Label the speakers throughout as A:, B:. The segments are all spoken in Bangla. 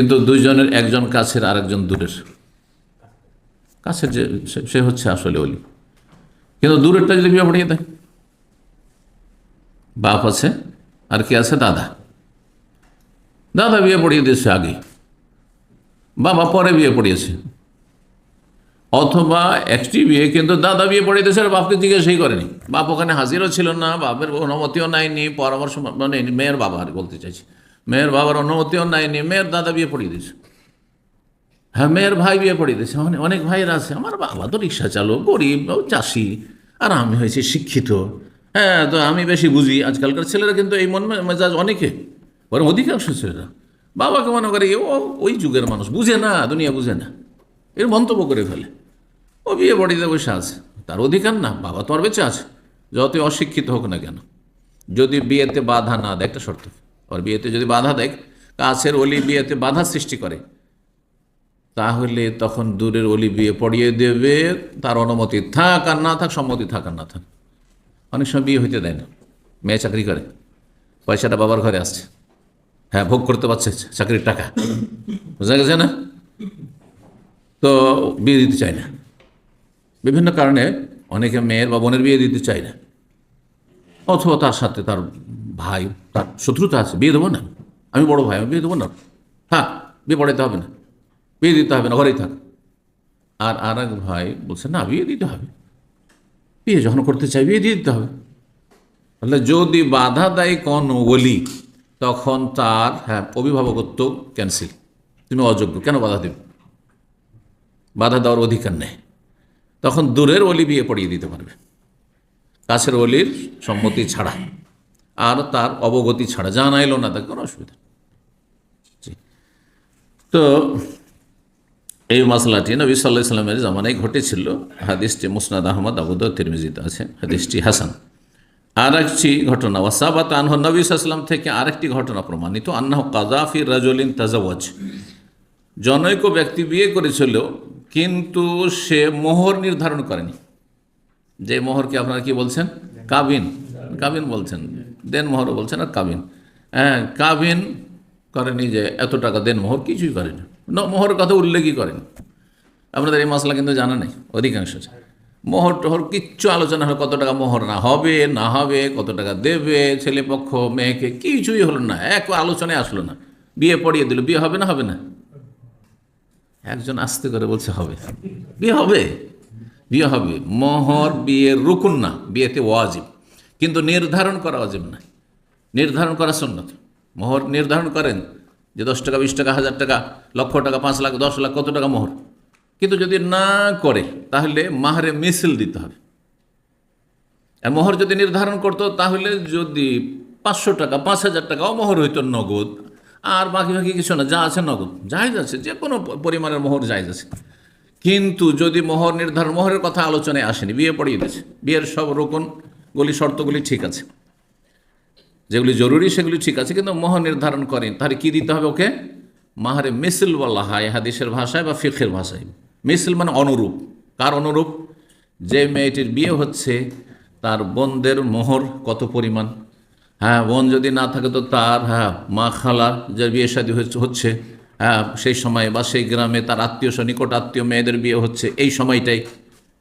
A: কিন্তু দুইজনের, একজন কাছের, আরেকজন দূরের। কাছের যে, সে- হচ্ছে আসলে অলি কিন্তু দূরেরটা যদি বিয়ে পড়িয়ে দেয়। বাপ আছে, আর কি আছে? দাদা। দাদা বিয়ে পড়িয়ে দিয়েছে আগে বাবা পরে বিয়ে পড়িয়েছে। অথবা একটি বিয়ে কিন্তু দাদা বিয়ে পড়িয়ে দিয়েছে, আর বাপকে জিজ্ঞাসাই করেনি। বাপ ওখানে হাজিরও ছিল না, বাপের অনুমতিও নেয়নি, পরামর্শ মানে মেয়ের বাবা আর বলতে চাইছি। মেয়ের বাবার অনুমতিও নেয়নি মেয়ের দাদা বিয়ে পড়িয়ে দিয়েছে। হ্যাঁ মেয়ের ভাই বিয়ে পড়িয়ে দিয়েছে। অনেক ভাইয়ের আছে। আমার বাবা তো রিক্সা চালক, গরিব চাষি, আর আমি হয়েছি শিক্ষিত। হ্যাঁ তো আমি বেশি বুঝি। আজকালকার ছেলেরা কিন্তু এই মন মেজাজ অনেকে, বরং অধিকাংশ ছেলেরা। বাবাকে মনে করে ও ওই যুগের মানুষ, বুঝে না, দুনিয়া বুঝে না। এর মন্তব্য করে ফেলে। ও বিয়ে পড়িতে বসে আছে। তার অধিকার না, বাবা তো আর বেঁচে আছে। যতই অশিক্ষিত হোক না কেন, যদি বিয়েতে বাধা না দেয়, একটা শর্ত। ওর বিয়েতে যদি বাধা দেয়, কাছের অলি বিয়েতে বাধা সৃষ্টি করে, তাহলে তখন দূরের অলি বিয়ে পড়িয়ে দেবে, তার অনুমতি থাক আর না থাক, সম্মতি থাক আর না থাক। অনেক সময় বিয়ে হইতে দেয় না, মেয়ে চাকরি করে, পয়সাটা বাবার ঘরে আসছে। হ্যাঁ ভোগ করতে পারছে চাকরির টাকা। বোঝা গেছে না? তো বিয়ে দিতে চায় না। বিভিন্ন কারণে অনেকে মেয়ের বা বোনের বিয়ে দিতে চায় না, অথবা তার সাথে তার ভাই তার শত্রুতা আছে, বিয়ে দেবো না। আমি বড় ভাই, আমি বিয়ে দেবো না। থাক, বিয়ে পড়াইতে হবে না। বিয়ে দিতে হবে না, ঘরেই থাক। আর আর এক ভাই বলছে, না, বিয়ে দিতে হবে। বিয়ে যখন করতে চাই, বিয়ে দিয়ে দিতে হবে। তাহলে যদি বাধা দেয় কোন ওলি তখন তার হ্যাঁ অভিভাবকত্ব ক্যান্সেল তুমি অযোগ্য, কেন বাধা দেবে? বাধা দেওয়ার অধিকার নেই। তখন দূরের অলি বিয়ে পড়িয়ে দিতে পারবে। কাছের অলির সম্মতি ছাড়া। আর তার অবগতি ছাড়া জানাইলো না তাকে কোনো অসুবিধা তো এই মশলাটি নবী সাল্লাহ ইসলামের জামানায় ঘটেছিল। হাদিসটি মুসনাদ আহমদ আবুদ তিরমিজিতে আছে। হাদিসটি হাসান। আর একটি ঘটনা, ওয়াসাবাত আনহ নবী সাল্লাম থেকে আরেকটি ঘটনা প্রমাণিত। আন্নাহ কাজাফি রাজলিন তাজাওয়াজ। জনৈক ব্যক্তি বিয়ে করেছিল, কিন্তু সে মোহর নির্ধারণ করেনি। যে মোহরকে আপনারা কি বলছেন? কাবিন। কাবিন বলছেন। দেন মোহরও বলছেন, আর কাবিন। হ্যাঁ কাবিন করেনি যে এত টাকা দেন মোহর, কিছুই করেনি। ন, মোহরের কথা উল্লেখই করেনি। আপনাদের এই মশলা কিন্তু জানা নেই, অধিকাংশ মোহর টোহর কিচ্ছু আলোচনা হলো কত টাকা মোহর না হবে না হবে, কত টাকা দেবে, ছেলে পক্ষ, মেয়েকে, কিছুই হলো না, এক আলোচনায় আসলো না। বিয়ে পড়িয়ে দিল, বিয়ে হবে না হবে না। একজন আস্তে করে বলছে, হবে। বিয়ে হবে বিয়ে হবে। মোহর বিয়ের রুকুন না, বিয়েতে ওয়াজিব। কিন্তু নির্ধারণ করা ওয়াজিব না নির্ধারণ করা সন্ন্যত মোহর নির্ধারণ করেন যে দশ টাকা, বিশ টাকা, হাজার টাকা, লক্ষ টাকা, পাঁচ লাখ, দশ লাখ, কত টাকা মোহর। কিন্তু যদি না করে, তাহলে মাহারে মিছিল দিতে হবে। আর মোহর যদি নির্ধারণ করতো, তাহলে যদি পাঁচশো টাকা, পাঁচ হাজার টাকাও মোহর হইতো নগদ। আর বাকি বাকি কিছু না, যা আছে নগদ। জায়জ আছে, যে কোনো পরিমাণের মোহর জায়জ আছে। কিন্তু যদি মোহর নির্ধারণ, মোহরের কথা আলোচনায় আসেনি, বিয়ে পড়িয়ে দিয়েছে। বিয়ের সব রোকনগুলি শর্তগুলি ঠিক আছে। যেগুলি জরুরি, সেগুলি ঠিক আছে, কিন্তু মোহর নির্ধারণ করেন, তাহলে কি দিতে হবে ওকে? মাহারে মিসিল বলা হয় হাদিসের ভাষায় বা ফিখের ভাষায়। মিসিল মানে অনুরূপ। কার অনুরূপ? যে মেয়েটির বিয়ে হচ্ছে, তার বোনদের মোহর কত পরিমাণ? হ্যাঁ বোন যদি না থাকে তো তার হ্যাঁ মা খালার যে বিয়ে শাদী হচ্ছে হ্যাঁ সেই সময় বা সেই গ্রামে তার আত্মীয় নিকট আত্মীয় মেয়েদের বিয়ে হচ্ছে, এই সময়টাই।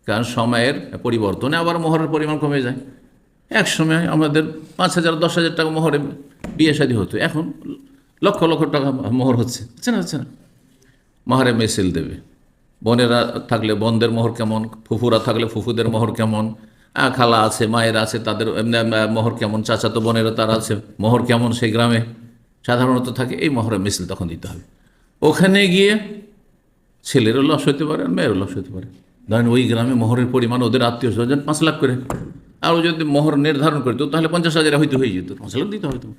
A: কারণ সময়ের পরিবর্তনে আবার মোহরের পরিমাণ কমে যায়। এক সময় আমাদের পাঁচ হাজার দশ হাজার টাকা মোহরে বিয়ে শাদী হতো। এখন লক্ষ লক্ষ টাকা মোহর হচ্ছে। হচ্ছে না হচ্ছে না? মোহরে মেসিল দেবে। বোনেরা থাকলে বোনদের মোহর কেমন? ফুফুরা থাকলে ফুফুদের মোহর কেমন? খালা আছে মায়ের আছে তাদের এমনি, মোহর কেমন? চাচাতো বোনেরা তার আছে। মোহর কেমন সেই গ্রামে? সাধারণত থাকে এই মোহরে মিছিল তখন দিতে হবে। ওখানে গিয়ে ছেলেরও লস হতে পারে মেয়েরও লস হতে পারে। ধরেন ওই গ্রামে মোহরের পরিমাণ ওদের আত্মীয় স্বজন পাঁচ লাখ করে। আর ও যদি মোহর নির্ধারণ করতো, তাহলে পঞ্চাশ হাজারে হয়তো হয়ে যেত, পাঁচ লাখ দিতে হয়তো।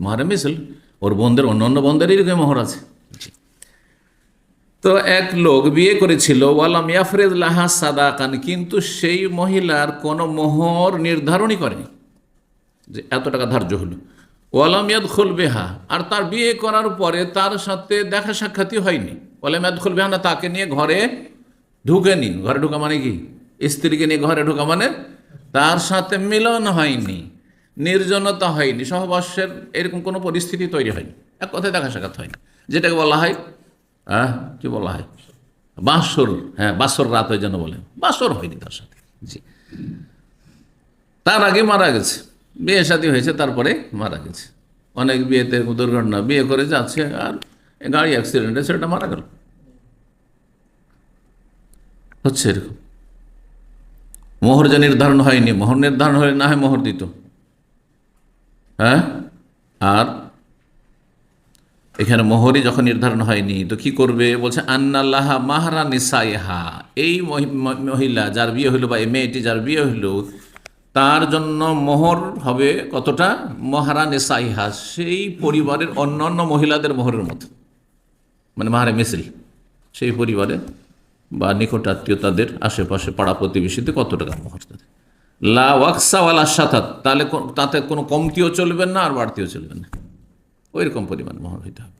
A: মোহরে মিছিল, ওর বন্ধের অন্য অন্য বোনদের এরকম মোহর আছে। তো এক লোক বিয়ে করেছিল, ওয়ালাম ইয়াফরেদ লাহা সাদাকান, কিন্তু সেই মহিলার কোনো মোহর নির্ধারণই করেনি। যে এত টাকা ধার্য হলো। ওয়ালাম ইয়াদ বেহা, আর তার বিয়ে করার পরে তার সাথে দেখা সাক্ষাৎই হয়নি। ওয়ালাম ইয়াদ বেহা না তাকে নিয়ে ঘরে ঢুকেনি ঘরে ঢুকা মানে কি? স্ত্রীকে নিয়ে ঘরে ঢুকা মানে তার সাথে মিলন হয়নি, নির্জনতা হয়নি, সহবাসের এরকম কোনো পরিস্থিতি তৈরি হয়নি, এক কথায় দেখা সাক্ষাৎ হয়নি। যেটাকে বলা হয় হ্যাঁ কি বলা হয়? বাসর হ্যাঁ বাসর রাত ওই জন্য বলে। বাসর হয়নি তার সাথে, জি। তার আগে মারা গেছে, বিয়ে শাদী হয়েছে, তারপরে মারা গেছে। অনেক বিয়েতে দুর্ঘটনা, বিয়ে করে যাচ্ছে আর গাড়ি অ্যাক্সিডেন্টে সেটা মারা গেল। হচ্ছে এরকম। মোহর যে নির্ধারণ হয়নি, মোহর নির্ধারণ হলে না হয় মোহর দিত। হ্যাঁ? আর এখানে মোহরই যখন নির্ধারণ হয়নি, তো কি করবে? বলছে, আন্নাল্লাহ মাহারা নিসাইহা। এই মহিলা যার বিয়ে হইল বা এই মেয়েটি যার বিয়ে হইল, তার জন্য মোহর হবে কতটা? মহারা নিসাইহা, সেই পরিবারের অন্যান্য মহিলাদের মোহরের মতো। মানে মাহারে মিছিল, সেই পরিবারে বা নিকট আত্মীয় তাদের আশেপাশে পাড়া প্রতিবেশীতে কত টাকা মোহর তাদের? লা ওয়াকসা ওয়ালা সাতাত, তাহলে তাতে কোনো কমতিও চলবেন না আর বাড়তিও চলবেন না। ওই রকম পরিমাণ মোহর হইতে হবে।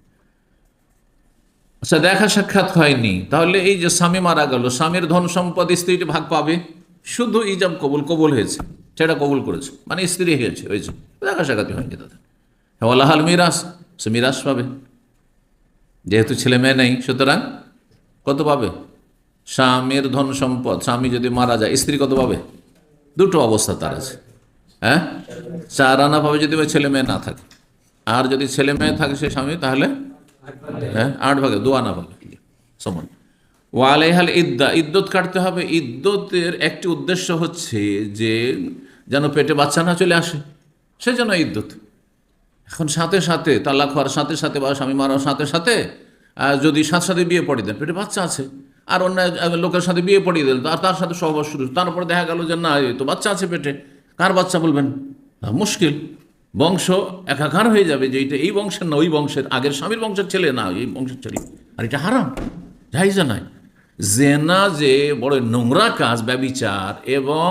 A: আচ্ছা দেখা সাক্ষাৎ হয়নি। তাহলে এই যে স্বামী মারা গেল, স্বামীর ধন সম্পদ স্ত্রীটি ভাগ পাবে? শুধু ইজাব কবুল কবুল হয়েছে। সেটা কবুল করেছে। মানে স্ত্রী হয়েছে হয়েছে দেখা সাক্ষাৎই হয়নি তাদের। হেওয়ালাহাল মিরাস, সে মিরাস পাবে। যেহেতু ছেলে মেয়ে নেই, সুতরাং কত পাবে? স্বামীর ধন সম্পদ, স্বামী যদি মারা যায়, স্ত্রী কত পাবে? দুটো অবস্থা তার আছে। হ্যাঁ? চার আনা পাবে যদি ওই ছেলে মেয়ে না থাকে। আর যদি ছেলে মেয়ে থাকে সে স্বামী, তাহলে? হ্যাঁ আট ভাগে, দু আনা পাবে। সমান। ওয়ালাইহাল ইদ্দা ইদ্যত কাটতে হবে। ইদ্যতের একটি উদ্দেশ্য হচ্ছে যে, যেন পেটে বাচ্চা না চলে আসে। সেজন্য ইদ্যত এখন সাথে সাথে তালাক হওয়ার সাথে সাথে বা স্বামী মারার সাথে সাথে যদি সাথে সাথে বিয়ে পড়ে দেন, পেটে বাচ্চা আছে। আর অন্য লোকের সাথে বিয়ে পড়িয়ে দিল, আর তার সাথে সহবাস শুরু। তারপরে দেখা গেল যে, না তো বাচ্চা আছে পেটে। কার বাচ্চা বলবেন? মুশকিল। বংশ একাকার হয়ে যাবে যে এইটা এই বংশের না, ওই বংশের। আগের স্বামীর বংশের ছেলে, না, এই বংশের ছেলে। আর এটা হারাম যাইজা নাই জেনা যে বড় নোংরা কাজ, ব্যবিচার এবং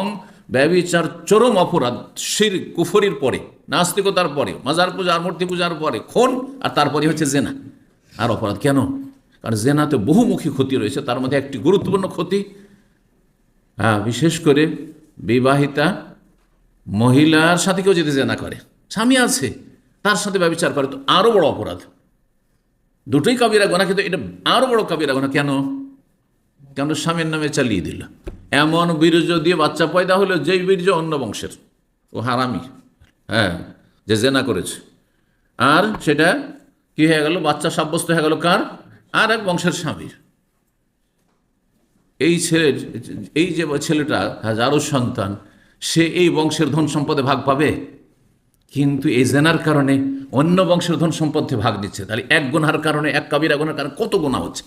A: ব্যবিচার চরম অপরাধ, শির কুফরির পরে, নাস্তিকতার পরে, মাজার পূজা আর মূর্তি পূজার পরে, খুন, আর তারপরে হচ্ছে জেনা। আর অপরাধ কেন? কারণ জেনাতে বহুমুখী ক্ষতি রয়েছে, তার মধ্যে একটি গুরুত্বপূর্ণ ক্ষতি। হ্যাঁ বিশেষ করে বিবাহিতা মহিলার সাথে কেউ যদি জেনা করে, স্বামী আছে, তার সাথে ব্যবচার করে, তো আরও বড় অপরাধ। দুটোই কাবিরা গোনা, কিন্তু এটা আরও বড় কাবিরা গোনা, কেন? কেন স্বামীর নামে চালিয়ে দিল। এমন বীর্য দিয়ে বাচ্চা পয়দা হলো যেই বীর্য অন্য বংশের। ও হারামি। হ্যাঁ যে জেনা করেছে। আর সেটা কি হয়ে গেল? বাচ্চা সাব্যস্ত হয়ে গেল কার? আর এক বংশের স্বামীর। এই ছেলের, এই যে ছেলেটা, হাজারো সন্তান, সে এই বংশের ধন সম্পদে ভাগ পাবে? কিন্তু এই জেনার কারণে অন্য বংশের ধন সম্পদে ভাগ নিচ্ছে। তাহলে এক গুণার কারণে, এক কাবিরা গুণার কারণে কত গুণা হচ্ছে?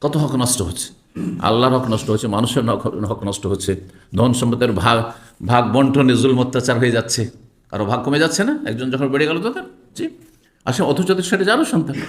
A: কত হক নষ্ট হচ্ছে? আল্লাহর হক নষ্ট হচ্ছে, মানুষের হক- নষ্ট হচ্ছে। ধন সম্পদের ভাগ ভাগ বন্টনে জুলম অত্যাচার হয়ে যাচ্ছে। কারও ভাগ কমে যাচ্ছে না? একজন যখন বেড়ে গেল তাদের জি। আসে অথচ তো সেটা যারও সন্তান।